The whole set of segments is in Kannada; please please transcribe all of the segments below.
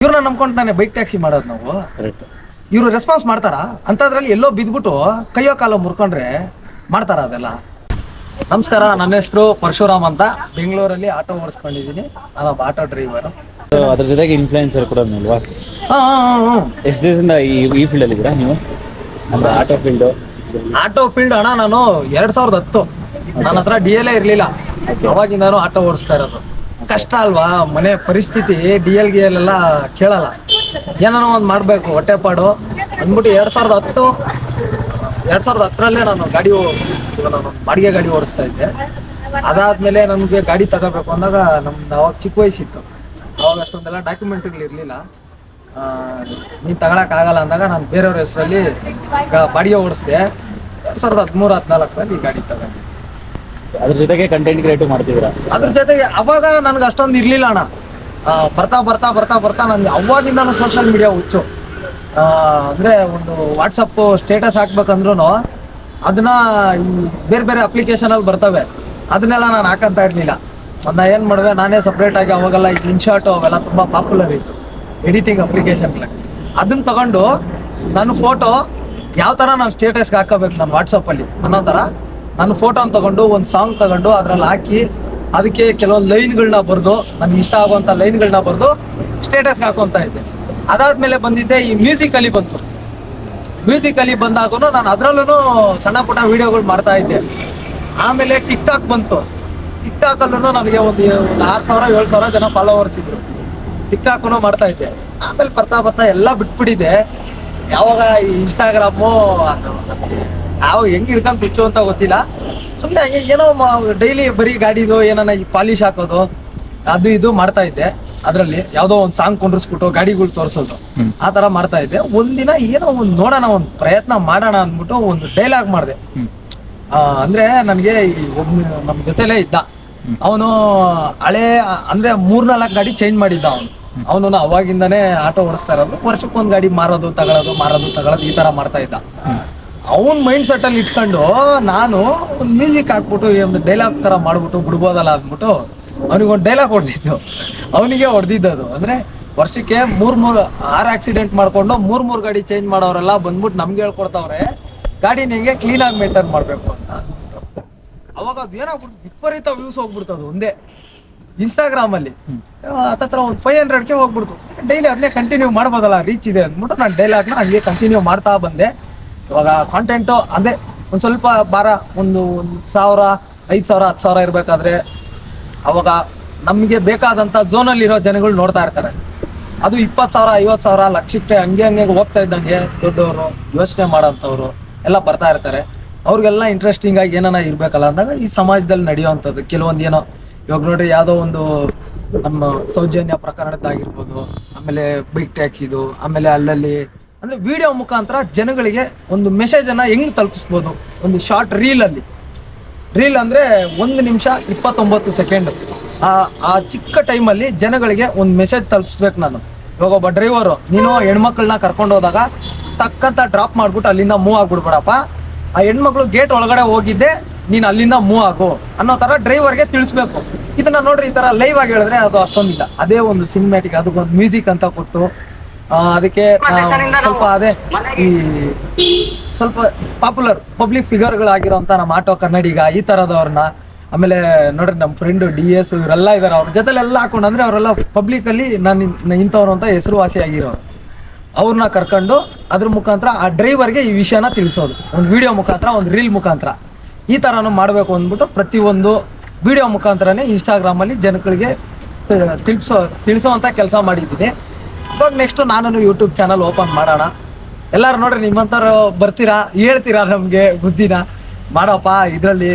ಇವ್ರನ್ನ ನಂಬ್ಕೊಂಡು ತಾನೆ ಬೈಕ್ ಟ್ಯಾಕ್ಸಿ ಮಾಡೋದು ನಾವು. ಕರೆಕ್ಟ್ ಇವರು ರೆಸ್ಪಾನ್ಸ್ ಮಾಡ್ತಾರಾ? ಅಂತದ್ರಲ್ಲಿ ಎಲ್ಲೋ ಬಿದ್ಬಿಟ್ಟು ಕೈಯೋ ಕಾಲ ಮುರ್ಕೊಂಡ್ರೆ ಮಾಡ್ತಾರ ಅದೆಲ್ಲ? ನಮಸ್ಕಾರ ನನ್ನ ಹೆಸರು ಪರಶುರಾಮ್ ಅಂತ. ಬೆಂಗಳೂರಲ್ಲಿ ಆಟೋ ಓಡಿಸ್ಕೊಂಡಿದ್ದೀನಿ ನಾನೊಬ್ಬ ಆಟೋ ಡ್ರೈವರ್ ಅದ್ರ ಜೊತೆಗೆ ಇನ್ಫ್ಲೂಯೆನ್ಸರ್ ಕೂಡ ಅಲ್ವಾ ಹಾಂ ಹಾಂ ಹಾಂ ಎಷ್ಟು ದಿವಸದಿಂದ ಈ ಈ ಫೀಲ್ಡ್ ಅಲ್ಲಿ ಇದ್ದೀರಾ ನೀವು? ಅಂದ್ರೆ ಆಟೋ ಫೀಲ್ಡ್ ಆಟೋ ಫೀಲ್ಡ್ ಅಣ್ಣ ನಾನು ಎರಡ್ ಸಾವಿರದ ಹತ್ತು. ನನ್ನ ಹತ್ರ ಡಿ ಎಲ್ ಇರಲಿಲ್ಲ. ಅವಾಗಿಂದಾನು ಆಟೋ ಓಡಿಸ್ತಾ ಇರೋದು. ಕಷ್ಟ ಅಲ್ವಾ? ಮನೆ ಪರಿಸ್ಥಿತಿ ಡಿ ಎಲ್ ಗಿ ಎಲ್ ಎಲ್ಲ ಕೇಳಲ್ಲ. ಏನಾನ ಒಂದು ಮಾಡಬೇಕು ಹೊಟ್ಟೆಪಾಡು ಅಂದ್ಬಿಟ್ಟು ಎರಡು ಸಾವಿರದ ಹತ್ತು, ಎರಡು ಸಾವಿರದ ಹತ್ತರಲ್ಲೇ ನಾನು ಗಾಡಿ ಬಾಡಿಗೆ ಗಾಡಿ ಓಡಿಸ್ತಾ ಇದ್ದೆ. ಅದಾದ್ಮೇಲೆ ನಮಗೆ ಗಾಡಿ ತಗೋಬೇಕು ಅಂದಾಗ ನಮ್ದು ಅವಾಗ ಚಿಕ್ಕ ವಯಸ್ಸಿತ್ತು. ಅವಾಗ ಅಷ್ಟೊಂದೆಲ್ಲ ಡಾಕ್ಯುಮೆಂಟ್ಗಳು ಇರಲಿಲ್ಲ. ನೀನು ತಗೊಳಕ್ಕಾಗಲ್ಲ ಅಂದಾಗ ನಾನು ಬೇರೆಯವ್ರ ಹೆಸರಲ್ಲಿ ಬಾಡಿಗೆ ಓಡಿಸ್ದೆ. ಎರಡು ಸಾವಿರದ ಹದಿಮೂರು, ಹದಿನಾಲ್ಕರಲ್ಲಿ ಈ ಗಾಡಿ ತಗೊಂಡೆ. ಅದ್ರ ಜೊತೆಗೆ ಕಂಟೆಂಟ್ ಕ್ರಿಯೇಟ್ ಮಾಡ್ತಿದ್ದೀರಾ? ಅದ್ರ ಜೊತೆಗೆ ಅವಾಗ ನನ್ಗೆ ಅಷ್ಟೊಂದು ಇರ್ಲಿಲ್ಲ ಅಣ್ಣ. ಬರ್ತಾ ಬರ್ತಾ ಬರ್ತಾ ಬರ್ತಾ ನನ್ಗೆ ಅವಾಗಿಂದಾನು ಸೋಷಿಯಲ್ ಮೀಡಿಯಾ ಹುಚ್ಚು. ಅಂದ್ರೆ ಒಂದು ವಾಟ್ಸಪ್ ಸ್ಟೇಟಸ್ ಹಾಕ್ಬೇಕಂದ್ರೂ ಅದನ್ನ ಬೇರೆ ಬೇರೆ ಅಪ್ಲಿಕೇಶನ್ ಅಲ್ಲಿ ಬರ್ತವೆ. ಅದನ್ನೆಲ್ಲ ನಾನು ಹಾಕಂತ ಇರ್ಲಿಲ್ಲ. ಅದನ್ನ ಏನ್ ಮಾಡಿದೆ, ನಾನೇ ಸಪ್ರೇಟ್ ಆಗಿ ಅವಾಗೆಲ್ಲ ಈ ಶಾರ್ಟ್ ಅವೆಲ್ಲ ತುಂಬಾ ಪಾಪ್ಯುಲರ್ ಇತ್ತು ಎಡಿಟಿಂಗ್ ಅಪ್ಲಿಕೇಶನ್ ಅದನ್ನ ತಗೊಂಡು ನನ್ನ ಫೋಟೋ ಯಾವ ತರ ನಾನು ಸ್ಟೇಟಸ್ಗೆ ಹಾಕೋಬೇಕು ನಾನು ವಾಟ್ಸಪ್ ಅಲ್ಲಿ, ಅನ್ನೋ ತರ. ನನ್ನ ಫೋಟೋನ ತಗೊಂಡು, ಒಂದು ಸಾಂಗ್ ತಗೊಂಡು ಅದ್ರಲ್ಲಿ ಹಾಕಿ ಅದಕ್ಕೆ ಕೆಲವೊಂದು ಲೈನ್ಗಳನ್ನ ಬರೆದು ನನ್ಗೆ ಇಷ್ಟ ಆಗುವಂಥ ಲೈನ್ಗಳನ್ನ ಬರೆದು ಸ್ಟೇಟಸ್ಗೆ ಹಾಕೊಂತ ಇದ್ದೆ. ಅದಾದ್ಮೇಲೆ ಬಂದಿದ್ದೆ ಈ ಮ್ಯೂಸಿಕ್ ಅಲ್ಲಿ ಬಂತು. ಮ್ಯೂಸಿಕ್ ಅಲ್ಲಿ ಬಂದಾಗೂ ನಾನು ಅದ್ರಲ್ಲೂ ಸಣ್ಣ ಪುಟ್ಟ ವಿಡಿಯೋಗಳು ಮಾಡ್ತಾ ಇದ್ದೆ. ಆಮೇಲೆ ಟಿಕ್ ಟಾಕ್ ಬಂತು. ಟಿಕ್ ಟಾಕ್ ಅಲ್ಲೂ ನನಗೆ ಒಂದು ಒಂದು ಆರು ಸಾವಿರ, ಏಳು ಸಾವಿರ ಜನ ಫಾಲೋವರ್ಸ್ ಇದ್ರು. ಟಿಕ್ ಟಾಕ್ನು ಮಾಡ್ತಾ ಇದ್ದೆ. ಆಮೇಲೆ ಬರ್ತಾ ಬರ್ತಾ ಎಲ್ಲ ಬಿಟ್ಬಿಟ್ಟಿದೆ ಯಾವಾಗ ಈ ಇನ್ಸ್ಟಾಗ್ರಾಮು ಯಾವ ಹೆಂಗ್ ಹಿಡ್ಕೊಂಡ್ ಬಿಚ್ಚು ಅಂತ ಗೊತ್ತಿಲ್ಲ. ಸುಮ್ಮನೆ ಹಂಗೆ ಏನೋ ಡೈಲಿ ಬರೀ ಗಾಡಿದು ಏನಾನ ಈ ಪಾಲಿಶ್ ಹಾಕೋದು ಅದು ಇದು ಮಾಡ್ತಾ ಇದ್ದೆ. ಅದರಲ್ಲಿ ಯಾವ್ದೋ ಒಂದ್ ಸಾಂಗ್ ಕುಂಡ್ರಿಸ್ಬಿಟ್ಟು ಗಾಡಿಗಳು ತೋರಿಸೋದು. ಆ ತರ ಮಾಡ್ತಾ ಇದ್ದೆ. ಒಂದಿನ ಏನೋ ಒಂದ್ ನೋಡೋಣ ಒಂದ್ ಪ್ರಯತ್ನ ಮಾಡೋಣ ಅಂದ್ಬಿಟ್ಟು ಒಂದು ಡೈಲಾಗ್ ಮಾಡಿದೆ. ಅಂದ್ರೆ ನನ್ಗೆ ಈ ಒಬ್ಬ ನಮ್ ಜೊತೆಲೇ ಇದ್ದ. ಅವನು ಹಳೆ ಅಂದ್ರೆ ಮೂರ್ನಾಲ್ಕು ಗಾಡಿ ಚೇಂಜ್ ಮಾಡಿದ್ದ ಅವನು. ಅವನು ಅವಾಗಿಂದಾನೇ ಆಟೋ ಓಡಿಸ್ತಾ ಇರೋದು ವರ್ಷಕ್ಕೊಂದ್ ಗಾಡಿ ಮಾರೋದು ತಗೊಳೋದು ಮಾರೋದು ತಗೊಳೋದು ಈ ತರ ಮಾಡ್ತಾ ಇದ್ದ. ಅವನ್ ಮೈಂಡ್ ಸೆಟ್ ಅಲ್ಲಿ ಇಟ್ಕೊಂಡು ನಾನು ಒಂದು ಮ್ಯೂಸಿಕ್ ಹಾಕ್ಬಿಟ್ಟು ಈ ಒಂದು ಡೈಲಾಗ್ ತರ ಮಾಡ್ಬಿಟ್ಟು ಬಿಡ್ಬೋದಲ್ಲ ಅಂದ್ಬಿಟ್ಟು ಅವನಿಗೆ ಒಂದು ಡೈಲಾಗ್ ಹೊಡೆದಿತ್ತು ಅವನಿಗೆ ಹೊಡೆದಿದ್ದದು ಅಂದ್ರೆ ವರ್ಷಕ್ಕೆ ಮೂರ್ ಮೂರ್ ಆರ್ ಆಕ್ಸಿಡೆಂಟ್ ಮಾಡ್ಕೊಂಡು ಮೂರ್ ಮೂರ್ ಗಾಡಿ ಚೇಂಜ್ ಮಾಡೋರೆಲ್ಲ ಬಂದ್ಬಿಟ್ಟು ನಮ್ಗೆ ಹೇಳ್ಕೊಡ್ತಾವ್ರೆ ಗಾಡಿನ ನಿಮಗೆ ಕ್ಲೀನ್ ಆಗಿ ಮೇಂಟೈನ್ ಮಾಡ್ಬೇಕು ಅಂತ ಅವಾಗ ಅದು ಏನಾಗ್ಬಿಟ್ಟು ವಿಪರೀತ ವ್ಯೂಸ್ ಹೋಗ್ಬಿಡ್ತದ ಒಂದೇ. ಇನ್ಸ್ಟಾಗ್ರಾಮ್ ಅಲ್ಲಿ. ಹತ್ತತ್ರ ಒಂದು ಫೈವ್ ಹಂಡ್ರೆಡ್ಗೆ ಹೋಗ್ಬಿಡ್ತು. ಡೈಲಿ ಅದನ್ನೇ ಕಂಟಿನ್ಯೂ ಮಾಡ್ಬೋದಲ್ಲ ರೀಚ್ ಇದೆ ಅಂದ್ಬಿಟ್ಟು ನಾನು ಡೈಲಾಗ್ನ ಹಂಗೆ ಕಂಟಿನ್ಯೂ ಮಾಡ್ತಾ ಬಂದೆ. ಇವಾಗ ಕಾಂಟೆಂಟು ಅದೇ ಒಂದು ಸ್ವಲ್ಪ ಭಾರ, ಒಂದು ಸಾವಿರ, ಐದು ಸಾವಿರ, ಹತ್ತು ಸಾವಿರ ಇರಬೇಕಾದ್ರೆ ಅವಾಗ ನಮಗೆ ಬೇಕಾದಂಥ ಝೋನಲ್ಲಿರೋ ಜನಗಳು ನೋಡ್ತಾ ಇರ್ತಾರೆ. ಅದು ಇಪ್ಪತ್ತು ಸಾವಿರ, ಐವತ್ತು ಸಾವಿರ, ಲಕ್ಷಕ್ಕೆ ಹಂಗೆ ಹಂಗೆ ಹೋಗ್ತಾ ಇದ್ದಂಗೆ ದೊಡ್ಡವರು, ಯೋಚನೆ ಮಾಡೋಂಥವ್ರು ಎಲ್ಲ ಬರ್ತಾ ಇರ್ತಾರೆ. ಅವ್ರಿಗೆಲ್ಲ ಇಂಟ್ರೆಸ್ಟಿಂಗ್ ಆಗಿ ಏನಾನ ಇರಬೇಕಲ್ಲ ಅಂದಾಗ ಈ ಸಮಾಜದಲ್ಲಿ ನಡೆಯುವಂಥದ್ದು. ಕೆಲವೊಂದು ಏನೋ ಇವಾಗ ನೋಡ್ರಿ ಯಾವುದೋ ಒಂದು ನಮ್ಮ ಸೌಜನ್ಯ ಪ್ರಕರಣದ್ದಾಗಿರ್ಬೋದು, ಆಮೇಲೆ ಬೈಕ್ ಟ್ಯಾಕ್ಸಿದು ಆಮೇಲೆ ಅಲ್ಲಲ್ಲಿ ಅಂದ್ರೆ ವಿಡಿಯೋ ಮುಖಾಂತರ ಜನಗಳಿಗೆ ಒಂದು ಮೆಸೇಜ್ ಅನ್ನ ಹೆಂಗ್ ತಲುಪಿಸ್ಬೋದು? ಒಂದು ಶಾರ್ಟ್ ರೀಲ್ ಅಲ್ಲಿ. ರೀಲ್ ಅಂದ್ರೆ ಒಂದು ನಿಮಿಷ ಇಪ್ಪತ್ತೊಂಬತ್ತು ಸೆಕೆಂಡ್ ಆ ಆ ಚಿಕ್ಕ ಟೈಮಲ್ಲಿ ಜನಗಳಿಗೆ ಒಂದು ಮೆಸೇಜ್ ತಲುಪಿಸ್ಬೇಕು ನಾನು. ಇವಾಗ ಒಬ್ಬ ಡ್ರೈವರು ನೀನು ಹೆಣ್ಮಕ್ಳನ್ನ ಕರ್ಕೊಂಡು ಹೋದಾಗ ತಕ್ಕಂತ ಡ್ರಾಪ್ ಮಾಡ್ಬಿಟ್ಟು ಅಲ್ಲಿಂದ ಮೂವ್ ಆಗ್ಬಿಡ್ಬೇಡಪ್ಪ. ಆ ಹೆಣ್ಮಕ್ಳು ಗೇಟ್ ಒಳಗಡೆ ಹೋಗಿದ್ದೆ, ನೀನು ಅಲ್ಲಿಂದ ಮೂವ್ ಆಗು ಅನ್ನೋ ತರ ಡ್ರೈವರ್ಗೆ ತಿಳಿಸ್ಬೇಕು. ಇದನ್ನ ನೋಡ್ರಿ, ಈ ತರ ಲೈವ್ ಆಗಿ ಹೇಳಿದ್ರೆ ಅದು ಅಷ್ಟೊಂದಿಲ್ಲ. ಅದೇ ಒಂದು ಸಿನಿಮ್ಯಾಟಿಕ್ ಅದಕ್ಕೊಂದು ಮ್ಯೂಸಿಕ್ ಅಂತ ಕೊಟ್ಟು ಅದಕ್ಕೆ ಸ್ವಲ್ಪ ಅದೇ ಈ ಸ್ವಲ್ಪ ಪಾಪ್ಯುಲರ್ ಪಬ್ಲಿಕ್ ಫಿಗರ್ ಫಿಗರ್ಗಳಾಗಿರೋಂಥ ನಮ್ಮ ಆಟೋ ಕನ್ನಡಿಗ ಈ ತರದವ್ರನ್ನ ಆಮೇಲೆ ನೋಡ್ರಿ ನಮ್ಮ ಫ್ರೆಂಡ್ ಡಿ ಎಸ್ ಇವರೆಲ್ಲ ಇದಾರೆ ಅವ್ರ ಜೊತೆಲೆಲ್ಲ ಹಾಕೊಂಡು ಅಂದ್ರೆ ಅವರೆಲ್ಲ ಪಬ್ಲಿಕ್ ಅಲ್ಲಿ ನಾನು ಇಂಥವ್ರು ಅಂತ ಹೆಸರುವಾಸಿ ಆಗಿರೋರು. ಅವ್ರನ್ನ ಕರ್ಕೊಂಡು ಅದ್ರ ಮುಖಾಂತರ ಆ ಡ್ರೈವರ್ಗೆ ಈ ವಿಷಯನ ತಿಳಿಸೋದು. ಒಂದು ವಿಡಿಯೋ ಮುಖಾಂತರ ಒಂದು ರೀಲ್ ಮುಖಾಂತರ. ಈ ಥರನೂ ಮಾಡಬೇಕು ಅಂದ್ಬಿಟ್ಟು ಪ್ರತಿಯೊಂದು ವಿಡಿಯೋ ಮುಖಾಂತರನೇ ಇನ್ಸ್ಟಾಗ್ರಾಮಲ್ಲಿ ಜನಗಳಿಗೆ ತಿಳಿಸೋ ತಿಳಿಸೋ ಅಂತ ಕೆಲಸ ಮಾಡಿದ್ದೀನಿ. ಇವಾಗ ನೆಕ್ಸ್ಟ್ ನಾನು ಯೂಟ್ಯೂಬ್ ಚಾನಲ್ ಓಪನ್ ಮಾಡೋಣ. ಎಲ್ಲಾರು ನೋಡ್ರಿ ನಿಮ್ಮಂಥವ್ರು ಬರ್ತೀರಾ ಹೇಳ್ತೀರಾ ನಮಗೆ ಬುದ್ಧಿನ? ಮಾಡಪ್ಪ ಇದರಲ್ಲಿ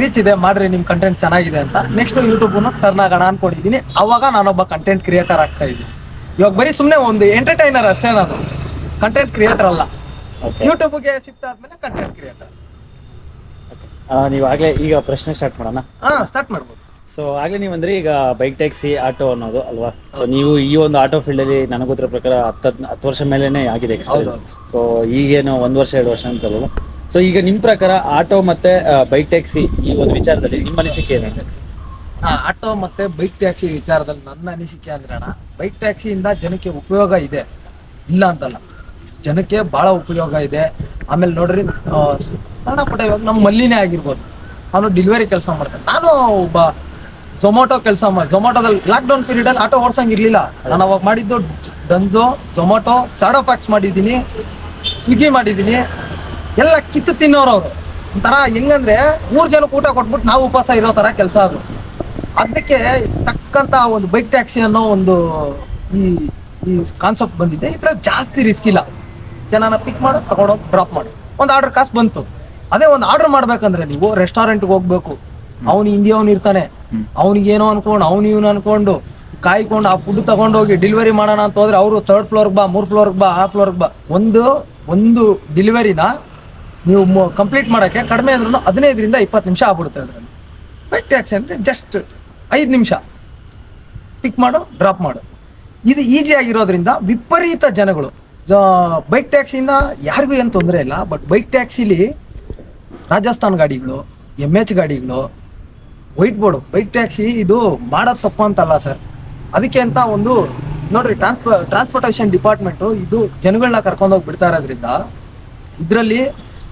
ರೀಚ್ ಇದೆ ಮಾಡ್ರಿ ನಿಮ್ಮ ಕಂಟೆಂಟ್ ಚೆನ್ನಾಗಿದೆ ಅಂತ. ನೆಕ್ಸ್ಟ್ ಯೂಟ್ಯೂಬನ್ನು ಟರ್ನ್ ಆಗೋಣ ಅನ್ಕೊಂಡಿದ್ದೀನಿ. ಅವಾಗ ನಾನೊಬ್ಬ ಕಂಟೆಂಟ್ ಕ್ರಿಯೇಟರ್ ಆಗ್ತಾ ಇದ್ದೀನಿ. ಇವಾಗ ಬರೀ ಸುಮ್ಮನೆ ಒಂದು ಎಂಟರ್ಟೈನರ್ ಅಷ್ಟೇ ನಾನು. ಕಂಟೆಂಟ್ ಕ್ರಿಯೇಟರ್ ಅಲ್ಲ. ಯೂಟ್ಯೂಬ್ಗೆ ಶಿಫ್ಟ್ ಆದ್ಮೇಲೆ ಕಂಟೆಂಟ್ ಕ್ರಿಯೇಟರ್ ನೀವಾಗಲೇ ಈಗ ಪ್ರಶ್ನೆ ಸ್ಟಾರ್ಟ್ ಮಾಡೋಣ? ಹಾ ಸ್ಟಾರ್ಟ್ ಮಾಡ್ಬೋದು. ಸೊ ಆಗ್ಲೇ ನೀವು ಅಂದ್ರೆ ಈಗ ಬೈಕ್ ಟ್ಯಾಕ್ಸಿ ಆಟೋ ಅನ್ನೋದು ಅಲ್ವಾ? ಸೊ ನೀವು ಈ ಒಂದು ಆಟೋ ಫೀಲ್ಡ್ ಅಲ್ಲಿ ನನಗೆ ಗೊತ್ತಿರೋ ಪ್ರಕಾರ ಹತ್ತು ಹತ್ತು ವರ್ಷ ಮೇಲೆನೆ ಆಗಿದೆ ಎಕ್ಸ್ಪೀರಿಯನ್ಸ್ ಸೊ ಈಗೇನು ಒಂದ್ ವರ್ಷ ಎರಡು ವರ್ಷ ಅಂತಲ್ಲ ಸೊ ಈಗ ನಿಮ್ ಪ್ರಕಾರ ಆಟೋ ಮತ್ತೆ ಬೈಕ್ ಟ್ಯಾಕ್ಸಿ ಈ ಒಂದು ವಿಚಾರದಲ್ಲಿ ನಿಮ್ಮ ಅನಿಸಿಕೆ ಏನಿದೆ ಆಟೋ ಮತ್ತೆ ಬೈಕ್ ಟ್ಯಾಕ್ಸಿ ವಿಚಾರದಲ್ಲಿ ನನ್ನ ಅನಿಸಿಕೆ ಅಂದ್ರೆ ಅಣ್ಣ ಬೈಕ್ ಟ್ಯಾಕ್ಸಿಯಿಂದ ಜನಕ್ಕೆ ಉಪಯೋಗ ಇದೆ. ಇಲ್ಲ ಅಂತಲ್ಲ. ಜನಕ್ಕೆ ಬಹಳ ಉಪಯೋಗ ಇದೆ. ಆಮೇಲೆ ನೋಡ್ರಿ ಸಣ್ಣ ಪುಟ್ಟ ಇವಾಗ ನಮ್ಮ ಮಲ್ಲಿನೇ ಆಗಿರ್ಬೋದು. ಅವನು ಡೆಲಿವರಿ ಕೆಲಸ ಮಾಡ್ತಾನೆ. ನಾನು ಒಬ್ಬ ಝೊಮ್ಯಾಟೊ ಕೆಲಸ ಮಾಡಿ ಲಾಕ್ ಲಾಕ್ಡೌನ್ ಪೀರಿಯಡ್ ಅಲ್ಲಿ ಆಟೋ ಓಡಿಸಂಗಿರ್ಲಿಲ್ಲ ನಾನು ಅವಾಗ ಮಾಡಿದ್ದು ಡನ್ಸೋ ಝೊಮ್ಯಾಟೊ ಸ್ಯಾಡೋ ಪ್ಯಾಕ್ಸ್ ಮಾಡಿದ್ದೀನಿ ಸ್ವಿಗ್ಗಿ ಮಾಡಿದ್ದೀನಿ. ಎಲ್ಲ ಕಿತ್ತು ತಿನ್ನೋರು ಅವರು ಒಂಥರ ಹೆಂಗಂದ್ರೆ ಮೂರು ಜನಕ್ಕೆ ಊಟ ಕೊಟ್ಬಿಟ್ಟು ನಾವು ಉಪವಾಸ ಇರೋ ತರ ಕೆಲಸ ಅದು. ಅದಕ್ಕೆ ತಕ್ಕಂತ ಒಂದು ಬೈಕ್ ಟ್ಯಾಕ್ಸಿ ಅನ್ನೋ ಒಂದು ಈ ಈ ಕಾನ್ಸೆಪ್ಟ್ ಬಂದಿದೆ. ಇದ್ರ ಜಾಸ್ತಿ ರಿಸ್ಕ್ ಇಲ್ಲ. ಜನನ ಪಿಕ್ ಮಾಡು ತಗೊಂಡೋಗಿ ಡ್ರಾಪ್ ಮಾಡು. ಒಂದು ಆರ್ಡರ್ ಕಾಸು ಬಂತು. ಅದೇ ಒಂದು ಆರ್ಡರ್ ಮಾಡ್ಬೇಕಂದ್ರೆ ನೀವು ರೆಸ್ಟೋರೆಂಟ್ಗೆ ಹೋಗ್ಬೇಕು. ಅವನು ಹಿಂದಿಯವನು ಇರ್ತಾನೆ. ಅವ್ನಿಗೆ ಏನೋ ಅನ್ಕೊಂಡು, ಅವ್ನು ಇವ್ನು ಅನ್ಕೊಂಡು ಕಾಯ್ಕೊಂಡು ಆ ಫುಡ್ ತಗೊಂಡೋಗಿ ಡೆಲಿವರಿ ಮಾಡೋಣ ಅಂತ ಹೋದ್ರೆ ಅವರು ಥರ್ಡ್ ಫ್ಲೋರ್ಗೆ ಬಾ, ಮೂರ್ ಫ್ಲೋರ್ಗೆ ಬಾ, ಆ ಫ್ಲೋರ್ಗೆ ಬಾ. ಒಂದು ಒಂದು ಡೆಲಿವರಿನ ನೀವು ಕಂಪ್ಲೀಟ್ ಮಾಡೋಕ್ಕೆ ಕಡಿಮೆ ಅಂದ್ರೂ ಹದಿನೈದರಿಂದ ಇಪ್ಪತ್ತು ನಿಮಿಷ ಆಗ್ಬಿಡುತ್ತೆ ಅದರಲ್ಲಿ. ಬೈಕ್ ಟ್ಯಾಕ್ಸಿ ಅಂದರೆ ಜಸ್ಟ್ ಐದು ನಿಮಿಷ. ಪಿಕ್ ಮಾಡು ಡ್ರಾಪ್ ಮಾಡು. ಇದು ಈಸಿ ಆಗಿರೋದ್ರಿಂದ ವಿಪರೀತ ಜನಗಳು. ಬೈಕ್ ಟ್ಯಾಕ್ಸಿಯಿಂದ ಯಾರಿಗೂ ಏನು ತೊಂದರೆ ಇಲ್ಲ ಬಟ್ ಬೈಕ್ ಟ್ಯಾಕ್ಸಿಲಿ ರಾಜಸ್ಥಾನ್ ಗಾಡಿಗಳು ಎಂ ಎಚ್ ಗಾಡಿಗಳು ವೈಟ್ ಬೋರ್ಡ್ ಬೈಕ್ ಟ್ಯಾಕ್ಸಿ ಇದು ಮಾಡೋದು ತಪ್ಪು ಅಂತಲ್ಲ ಸರ್ ಅದಕ್ಕೆ ಅಂತ ಒಂದು, ನೋಡ್ರಿ ಟ್ರಾನ್ಸ್ಪೋ ಟ್ರಾನ್ಸ್ಪೋರ್ಟೇಷನ್ ಡಿಪಾರ್ಟ್ಮೆಂಟು ಇದು ಜನಗಳನ್ನ ಕರ್ಕೊಂಡೋಗಿ ಬಿಡ್ತಾ ಇರೋದ್ರಿಂದ ಇದರಲ್ಲಿ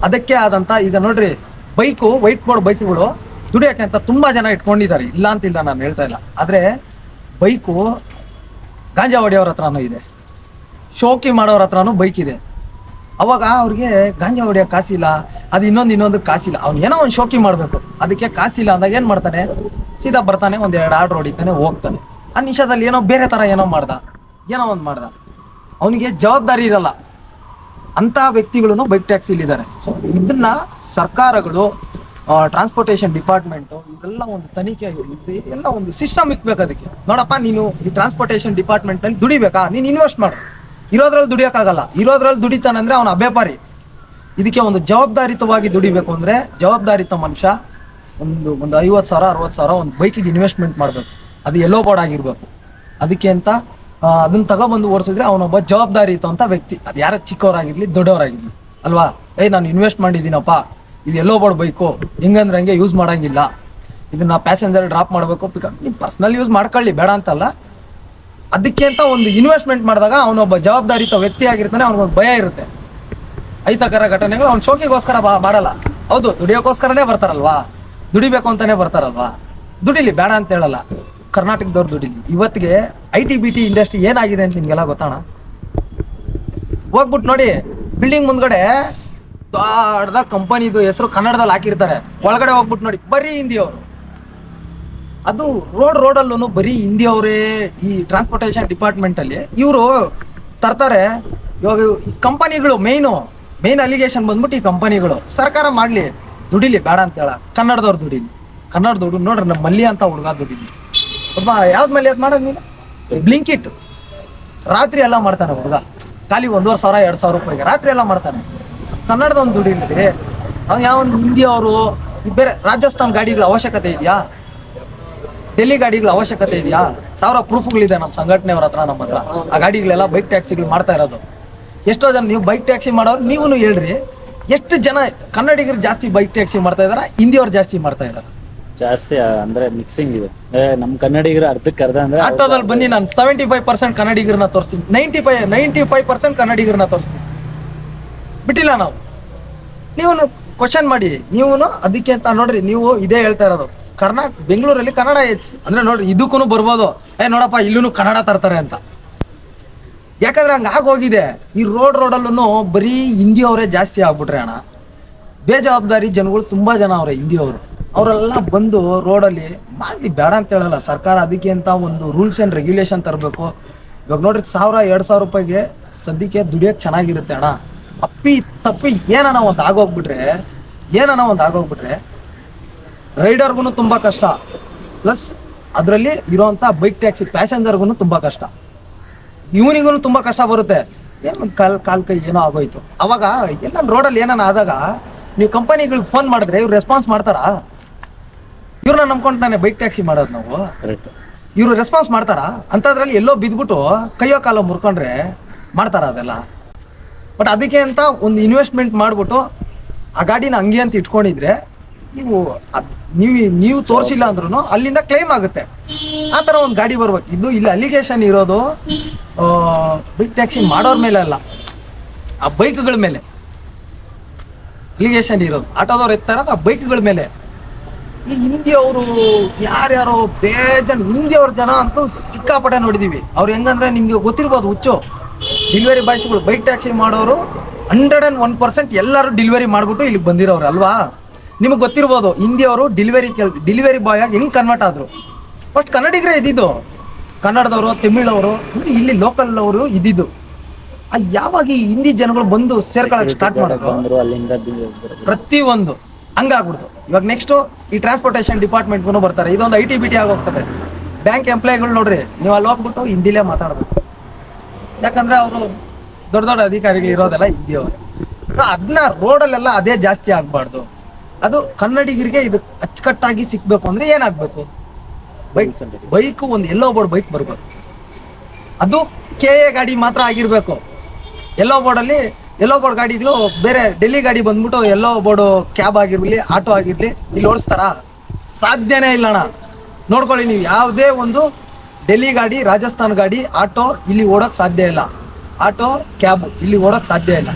ಅದಕ್ಕೆ ಆದಂತ ಈಗ ನೋಡ್ರಿ ಬೈಕು ವೈಟ್ ಬೋರ್ಡ್ ಬೈಕ್ಗಳು ದುಡಿಯೋಕೆ ಅಂತ ತುಂಬಾ ಜನ ಇಟ್ಕೊಂಡಿದ್ದಾರೆ. ಇಲ್ಲ ಅಂತಿಲ್ಲ, ನಾನು ಹೇಳ್ತಾ ಇಲ್ಲ. ಆದ್ರೆ ಬೈಕು ಗಾಂಜಾ ಹೊಡೆಯೋರ ಹತ್ರನೂ ಇದೆ. ಶೋಕಿ ಮಾಡೋರ ಹತ್ರನೂ ಬೈಕ್ ಇದೆ. ಅವಾಗ ಅವ್ರಿಗೆ ಗಾಂಜಾ ಹೊಡಿಯೋ ಕಾಸಿಲ್ಲ, ಅದು ಇನ್ನೊಂದು ಇನ್ನೊಂದು ಕಾಸಿಲ್ಲ. ಅವ್ನು ಏನೋ ಒಂದು ಶೋಕಿ ಮಾಡಬೇಕು. ಅದಕ್ಕೆ ಕಾಸಿಲ್ಲ ಅಂದಾಗ ಏನು ಮಾಡ್ತಾನೆ? ಸೀದಾ ಬರ್ತಾನೆ, ಒಂದು ಎರಡು ಆರ್ಡರ್ ಹೊಡಿತಾನೆ, ಹೋಗ್ತಾನೆ. ಆ ನಿಮಿಷದಲ್ಲಿ ಏನೋ ಬೇರೆ ಥರ ಏನೋ ಮಾಡ್ದ. ಏನೋ ಒಂದು ಮಾಡ್ದ. ಅವನಿಗೆ ಜವಾಬ್ದಾರಿ ಇರಲ್ಲ. ಅಂಥ ವ್ಯಕ್ತಿಗಳನ್ನು ಬೈಕ್ ಟ್ಯಾಕ್ಸಿಲಿ ಇದ್ದಾರೆ ಸೊ ಇದನ್ನ ಸರ್ಕಾರಗಳು ಟ್ರಾನ್ಸ್ಪೋರ್ಟೇಷನ್ ಡಿಪಾರ್ಟ್ಮೆಂಟು ಇದೆಲ್ಲ ಒಂದು ತನಿಖೆ ಎಲ್ಲ ಒಂದು ಸಿಸ್ಟಮ್ ಇಕ್ಬೇಕು ಅದಕ್ಕೆ. ನೋಡಪ್ಪ, ನೀನು ಈ ಟ್ರಾನ್ಸ್ಪೋರ್ಟೇಷನ್ ಡಿಪಾರ್ಟ್ಮೆಂಟಲ್ಲಿ ದುಡಿಬೇಕಾ? ನೀನು ಇನ್ವೆಸ್ಟ್ ಮಾಡು. ಇರೋದ್ರಲ್ಲಿ ದುಡಿಯೋಕ್ಕಾಗಲ್ಲ. ಇರೋದ್ರಲ್ಲಿ ದುಡಿತಾನಂದ್ರೆ ಅವನ ಅಭ್ಯಾಪಾರಿ. ಇದಕ್ಕೆ ಒಂದು ಜವಾಬ್ದಾರಿತವಾಗಿ ದುಡಿಬೇಕು ಅಂದ್ರೆ ಜವಾಬ್ದಾರಿತ ಮನುಷ್ಯ ಒಂದು ಒಂದು ಐವತ್ತು ಸಾವಿರ, ಅರವತ್ತು ಸಾವಿರ ಒಂದು ಬೈಕಿಗೆ ಇನ್ವೆಸ್ಟ್ಮೆಂಟ್ ಮಾಡಬೇಕು. ಅದು ಎಲ್ಲೋ ಬೋರ್ಡ್ ಆಗಿರಬೇಕು. ಅದಕ್ಕೆ ಅಂತ ಅದನ್ನ ತಗೊಬಂದು ಓಡಿಸಿದ್ರೆ ಅವನೊಬ್ಬ ಇತ್ತು ಅಂತ ವ್ಯಕ್ತಿ. ಅದು ಯಾರ ಚಿಕ್ಕವರಾಗಿರ್ಲಿ, ದೊಡ್ಡವರಾಗಿರ್ಲಿ. ಅಲ್ವಾ? ಏಯ್, ನಾನು ಇನ್ವೆಸ್ಟ್ ಮಾಡಿದ್ದೀನಪ್ಪ. ಇದು ಎಲ್ಲೋ ಬೋರ್ಡ್ ಬೈಕು. ಹೆಂಗಂದ್ರೆ ಹಂಗೆ ಯೂಸ್ ಮಾಡಂಗಿಲ್ಲ. ಇದನ್ನ ಪ್ಯಾಸೆಂಜರ್ ಡ್ರಾಪ್ ಮಾಡಬೇಕು. ಪಿಕಪ್ ನೀವು ಪರ್ಸ್ನಲ್ ಯೂಸ್ ಮಾಡ್ಕೊಳ್ಳಿ. ಬೇಡ ಅಂತಲ್ಲ. ಅದಕ್ಕೆ ಅಂತ ಒಂದು ಇನ್ವೆಸ್ಟ್ಮೆಂಟ್ ಮಾಡಿದಾಗ ಅವನೊಬ್ಬ ಜವಾಬ್ದಾರಿತ ವ್ಯಕ್ತಿ ಆಗಿರ್ತಾನೆ, ಅವನಿಗೊಂದು ಭಯ ಇರುತ್ತೆ. ಐತಕರ ಘಟನೆಗಳು ಅವ್ನು ಶೋಕಿಗೋಸ್ಕರ ಮಾಡಲ್ಲ. ಹೌದು ದುಡಿಯೋಕ್ಕೋಸ್ಕರನೇ ಬರ್ತಾರಲ್ವಾ? ದುಡಿಬೇಕು ಅಂತಾನೆ ಬರ್ತಾರಲ್ವಾ? ದುಡಿಲಿ, ಬೇಡ ಅಂತ ಹೇಳಲ್ಲ. ಕರ್ನಾಟಕದವ್ರು ದುಡಿಲಿ. ಇವತ್ತಿಗೆ I T B T industry ಏನಾಗಿದೆ ಅಂತ ನಿಮ್ಗೆಲ್ಲ ಗೊತ್ತಾಣ? ಹೋಗ್ಬಿಟ್ಟು ನೋಡಿ ಬಿಲ್ಡಿಂಗ್ ಮುಂದ್ಗಡೆ ದೊಡ್ಡದ ಕಂಪನಿದು ಹೆಸರು ಕನ್ನಡದಲ್ಲಿ ಹಾಕಿರ್ತಾರೆ. ಒಳಗಡೆ ಹೋಗ್ಬಿಟ್ಟು ನೋಡಿ, ಬರೀ ಹಿಂದಿಯವರು. ಅದು ರೋಡ್ ರೋಡಲ್ಲೂ ಬರೀ ಹಿಂದಿಯವರೇ ಈ ಟ್ರಾನ್ಸ್ಪೋರ್ಟೇಷನ್ ಡಿಪಾರ್ಟ್ಮೆಂಟ್ ಅಲ್ಲಿ. ಇವರು ತರ್ತಾರೆ. ಇವಾಗ ಕಂಪನಿಗಳು ಮೇಯ್ನು ಮೇನ್ ಅಲಿಗೇಷನ್ ಬಂದ್ಬಿಟ್ಟು ಈ ಕಂಪನಿಗಳು ಸರ್ಕಾರ ಮಾಡ್ಲಿ, ದುಡಿಲಿ ಬೇಡ ಅಂತ ಹೇಳ. ಕನ್ನಡದವ್ರು ದುಡಿಲಿ. ಕನ್ನಡದವ್ರು ನೋಡ್ರಿ ನಮ್ಮ ಮಲ್ಲಿ ಅಂತ ಹುಡುಗ ದುಡಿಲಿ. ಒಬ್ಬ ಯಾವ್ದು ಮಲ್ಲಿ ಅದು ಮಾಡೋದು ನೀನು? ಬ್ಲಿಂಕಿಟ್ ರಾತ್ರಿ ಎಲ್ಲ ಮಾಡ್ತಾನೆ ಹುಡುಗ. ಖಾಲಿ ಒಂದೂವರೆ ಸಾವಿರ, ಎರಡು ಸಾವಿರ ರೂಪಾಯಿಗೆ ರಾತ್ರಿ ಎಲ್ಲ ಮಾಡ್ತಾನೆ. ಕನ್ನಡದವ್ನು ದುಡಿಲಿ ಅವ್ನು ಯಾವ ಹಿಂದಿ ಅವರು ಬೇರೆ ರಾಜಸ್ಥಾನ್ ಗಾಡಿಗಳ ಅವಶ್ಯಕತೆ ಇದೆಯಾ? ಡೆಲ್ಲಿ ಗಾಡಿಗಳ ಅವಶ್ಯಕತೆ ಇದೆಯಾ? ಸಾವಿರ ಪ್ರೂಫ್ಗಳಿದೆ ನಮ್ಮ ಸಂಘಟನೆಯವ್ರ ಹತ್ರ ನಮ್ಮ ಹತ್ರ. ಆ ಗಾಡಿಗಳೆಲ್ಲ ಬೈಕ್ ಟ್ಯಾಕ್ಸಿಗಳು ಮಾಡ್ತಾ ಇರೋದು. ಎಷ್ಟೋ ಜನ ನೀವು ಬೈಕ್ ಟ್ಯಾಕ್ಸಿ ಮಾಡೋರು ನೀವು ಹೇಳ್ರಿ. ಎಷ್ಟು ಜನ ಕನ್ನಡಿಗರು ಜಾಸ್ತಿ ಬೈಕ್ ಟ್ಯಾಕ್ಸಿ ಮಾಡ್ತಾ ಇದಾರ ಹಿಂದಿಯವ್ರು ಜಾಸ್ತಿ ಮಾಡ್ತಾ ಇದಾರೆ? ಜಾಸ್ತಿ ಅಂದ್ರೆ ಮಿಕ್ಸಿಂಗ್ ಇದೆ. ಏ, ನಮ್ ಕನ್ನಡಿಗರ ಅರ್ಧಕ್ಕೆ ಅರ್ಧ ಅಂದ್ರೆ ಆಟೋದಲ್ಲಿ ಬನ್ನಿ ನಾನು ಸೆವೆಂಟಿ ಫೈವ್ ಪರ್ಸೆಂಟ್ ಕನ್ನಡಿಗರನ್ನ ತೋರಿಸ್ತೀನಿ. Ninety five ninety five percent ಕನ್ನಡಿಗರನ್ನ ತೋರಿಸ್ತೀನಿ. ಬಿಟ್ಟಿಲ್ಲ ನಾವು. ನೀವು ಕ್ವಶನ್ ಮಾಡಿ. ನೀವು ಅದಕ್ಕೆ ಅಂತ ನೋಡ್ರಿ ನೀವು ಇದೇ ಹೇಳ್ತಾ ಇರೋದು. ಕರ್ನಾಟಕ ಬೆಂಗಳೂರಲ್ಲಿ ಕನ್ನಡ ಅಂದ್ರೆ ನೋಡ್ರಿ ಇದಕ್ಕೂ ಬರ್ಬೋದು. ಏ, ನೋಡಪ್ಪ ಇಲ್ಲೂ ಕನ್ನಡ ತರ್ತಾರೆ ಅಂತ. ಯಾಕಂದ್ರೆ ಹಂಗೆ ಆಗೋಗಿದೆ. ಈ ರೋಡ್ ರೋಡಲ್ಲೂ ಬರೀ ಹಿಂದಿ ಅವರೇ ಜಾಸ್ತಿ ಆಗ್ಬಿಟ್ರೆ ಅಣ್ಣ. ಬೇಜವಾಬ್ದಾರಿ ಜನಗಳು ತುಂಬಾ ಜನ ಅವ್ರೆ ಹಿಂದಿಯವರು ಅವರೆಲ್ಲ ಬಂದು ರೋಡಲ್ಲಿ ಮಾಡಲಿ ಬೇಡ ಅಂತ ಹೇಳಲ್ಲ. ಸರ್ಕಾರ ಅದಕ್ಕೆ ಅಂತ ಒಂದು ರೂಲ್ಸ್ ಆ್ಯಂಡ್ ರೆಗ್ಯುಲೇಷನ್ ತರಬೇಕು. ಇವಾಗ ನೋಡ್ರಿ, ಸಾವಿರ, ಎರಡು ಸಾವಿರ ರೂಪಾಯಿಗೆ ಸದ್ಯಕ್ಕೆ ದುಡಿಯೋಕೆ ಚೆನ್ನಾಗಿರುತ್ತೆ ಅಣ್ಣ. ಅಪ್ಪಿ ತಪ್ಪಿ ಏನನ ಒಂದು ಆಗೋಗ್ಬಿಟ್ರೆ ಏನನ ಒಂದು ಆಗೋಗ್ಬಿಟ್ರೆ ರೈಡರ್ಗೂ ತುಂಬಾ ಕಷ್ಟ. ಪ್ಲಸ್ ಅದರಲ್ಲಿ ಇರೋಂಥ ಬೈಕ್ ಟ್ಯಾಕ್ಸಿ ಪ್ಯಾಸೆಂಜರ್ಗೂ ತುಂಬಾ ಕಷ್ಟ. ಇವನಿಗೂ ತುಂಬಾ ಕಷ್ಟ ಬರುತ್ತೆ. ಏನು ಒಂದು ಕಾಲ್ ಕಾಲ್ ಕೈ ಏನೋ ಆಗೋಯ್ತು. ಅವಾಗ ಎಲ್ಲ ರೋಡಲ್ಲಿ ಏನಾನ ಆದಾಗ ನೀವು ಕಂಪನಿಗಳಿಗೆ ಫೋನ್ ಮಾಡಿದ್ರೆ ಇವ್ರು ರೆಸ್ಪಾನ್ಸ್ ಮಾಡ್ತಾರಾ? ಇವ್ರನ್ನ ನಂಬ್ಕೊಂಡು ತಾನೆ ಬೈಕ್ ಟ್ಯಾಕ್ಸಿ ಮಾಡೋದು ನಾವು. ಕರೆಕ್ಟ್ ಇವ್ರು ರೆಸ್ಪಾನ್ಸ್ ಮಾಡ್ತಾರಾ? ಅಂಥದ್ರಲ್ಲಿ ಎಲ್ಲೋ ಬಿದ್ಬಿಟ್ಟು ಕೈಯೋ ಕಾಲೋ ಮುರ್ಕೊಂಡ್ರೆ ಮಾಡ್ತಾರ ಅದೆಲ್ಲ? ಬಟ್ ಅದಕ್ಕೆ ಅಂತ ಒಂದು ಇನ್ವೆಸ್ಟ್ಮೆಂಟ್ ಮಾಡ್ಬಿಟ್ಟು ಆ ಗಾಡಿನ ಹಂಗೆ ಅಂತ ಇಟ್ಕೊಂಡಿದ್ರೆ ನೀವು ನೀವು ನೀವು ತೋರಿಸಿಲ್ಲ ಅಂದ್ರೂ ಅಲ್ಲಿಂದ ಕ್ಲೈಮ್ ಆಗುತ್ತೆ. ಆ ಥರ ಒಂದು ಗಾಡಿ ಬರ್ಬೇಕು. ಇದು ಇಲ್ಲಿ ಅಲಿಗೇಷನ್ ಇರೋದು ಬಿಗ್ ಟ್ಯಾಕ್ಸಿ ಮಾಡೋರ ಮೇಲೆ ಅಲ್ಲ. ಆ ಬೈಕ್ಗಳ ಮೇಲೆ. ಅಲಿಗೇಷನ್ ಇರೋದು. ಆಟೋದವ್ರು ಎತ್ತಾರ ಆ ಬೈಕ್ಗಳ ಮೇಲೆ. ಈ ಹಿಂದಿಯವರು ಯಾರ್ಯಾರೋ ಬೇಜನ್ ಹಿಂದಿಯವ್ರ ಜನ ಅಂತೂ ಸಿಕ್ಕಾಪಟ್ಟೆ ನೋಡಿದೀವಿ. ಅವ್ರು ಹೆಂಗಂದ್ರೆ ನಿಮ್ಗೆ ಗೊತ್ತಿರ್ಬೋದು ಹುಚ್ಚು. ಡೆಲಿವರಿ ಬಾಯ್ಸ್ಗಳು ಬೈಕ್ ಟ್ಯಾಕ್ಸಿ ಮಾಡೋರು ಹಂಡ್ರೆಡ್ ಅಂಡ್ ಒನ್ ಪರ್ಸೆಂಟ್ ಎಲ್ಲರೂ ಡೆಲಿವರಿ ಮಾಡಿಬಿಟ್ಟು ಇಲ್ಲಿಗೆ ಬಂದಿರೋರು ಅಲ್ವಾ? ನಿಮಗೆ ಗೊತ್ತಿರ್ಬೋದು ಹಿಂದಿಯವರು ಡೆಲಿವರಿ ಕೆಲ್ ಡೆಲಿವರಿ ಬಾಯ್ ಆಗಿ ಹೆಂಗೆ ಕನ್ವರ್ಟ್ ಆದ್ರು. ಫಸ್ಟ್ ಕನ್ನಡಿಗರೇ ಇದ್ದಿದ್ದು. ಕನ್ನಡದವರು ತಮಿಳವರು ಇಲ್ಲಿ ಲೋಕಲ್ ಅವರು ಇದ್ದಿದ್ದು. ಯಾವಾಗ ಈ ಹಿಂದಿ ಜನಗಳು ಬಂದು ಸೇರ್ಕೊಳಕ್ ಸ್ಟಾರ್ಟ್ ಮಾಡೋದು ಪ್ರತಿ ಒಂದು. ಪ್ರತಿಯೊಂದು. ಹಂಗಾಗ್ಬಿಡ್ತು. ಇವಾಗ ನೆಕ್ಸ್ಟ್ ಈ ಟ್ರಾನ್ಸ್ಪೋರ್ಟೇಷನ್ ಡಿಪಾರ್ಟ್ಮೆಂಟ್ಗೂ ಬರ್ತಾರೆ. ಇದೊಂದು ಐ ಟಿ ಬಿ ಟಿ ಆಗೋಗ್ತದೆ ಬ್ಯಾಂಕ್ ಎಂಪ್ಲಾಯ್ಗಳು ನೋಡ್ರಿ ನೀವು ಅಲ್ಲಿ ಹೋಗ್ಬಿಟ್ಟು ಹಿಂದಿಲೇ ಮಾತಾಡ್ಬೇಕು. ಯಾಕಂದ್ರೆ ಅವರು ದೊಡ್ಡ ದೊಡ್ಡ ಅಧಿಕಾರಿಗಳು ಇರೋದೆಲ್ಲ ಹಿಂದಿಯವರು ಅದನ್ನ ರೋಡಲ್ಲೆಲ್ಲ ಅದೇ ಜಾಸ್ತಿ ಆಗ್ಬಾರ್ದು. ಅದು ಕನ್ನಡಿಗರಿಗೆ ಇದು ಅಚ್ಚುಕಟ್ಟಾಗಿ ಸಿಕ್ಬೇಕು ಅಂದ್ರೆ ಏನಾಗ್ಬೇಕು? ಬೈಕ್ ಬೈಕ್ ಒಂದು ಎಲ್ಲೋ ಬೋರ್ಡ್ ಬೈಕ್ ಬರ್ಬೇಕು ಅದು ಕೆ ಎ ಗಾಡಿ ಮಾತ್ರ ಆಗಿರ್ಬೇಕು. ಎಲ್ಲೋ ಬೋರ್ಡಲ್ಲಿ ಎಲ್ಲೋ ಬೋರ್ಡ್ ಗಾಡಿಗಳು ಬೇರೆ ಡೆಲ್ಲಿ ಗಾಡಿ ಬಂದ್ಬಿಟ್ಟು ಎಲ್ಲೋ ಬೋರ್ಡ್ ಕ್ಯಾಬ್ ಆಗಿರ್ಲಿ ಆಟೋ ಆಗಿರ್ಲಿ ಇಲ್ಲಿ ಓಡಿಸ್ತಾರ? ಸಾಧ್ಯನೇ ಇಲ್ಲಣ್ಣ. ನೋಡ್ಕೊಳ್ಳಿ ನೀವು ಯಾವುದೇ ಒಂದು ಡೆಲ್ಲಿ ಗಾಡಿ ರಾಜಸ್ಥಾನ್ ಗಾಡಿ ಆಟೋ ಇಲ್ಲಿ ಓಡೋಕೆ ಸಾಧ್ಯ ಇಲ್ಲ. ಆಟೋ ಕ್ಯಾಬ್ ಇಲ್ಲಿ ಓಡೋಕೆ ಸಾಧ್ಯ ಇಲ್ಲ.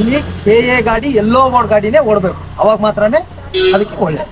ಇಲ್ಲಿ ಕೆ ಎ ಗಾಡಿ ಎಲ್ಲೋ ಬೋರ್ಡ್ ಗಾಡಿನೇ ಓಡಬೇಕು. ಅವಾಗ ಮಾತ್ರನೇ ಅದಕ್ಕೆ ಒಳ್ಳೆ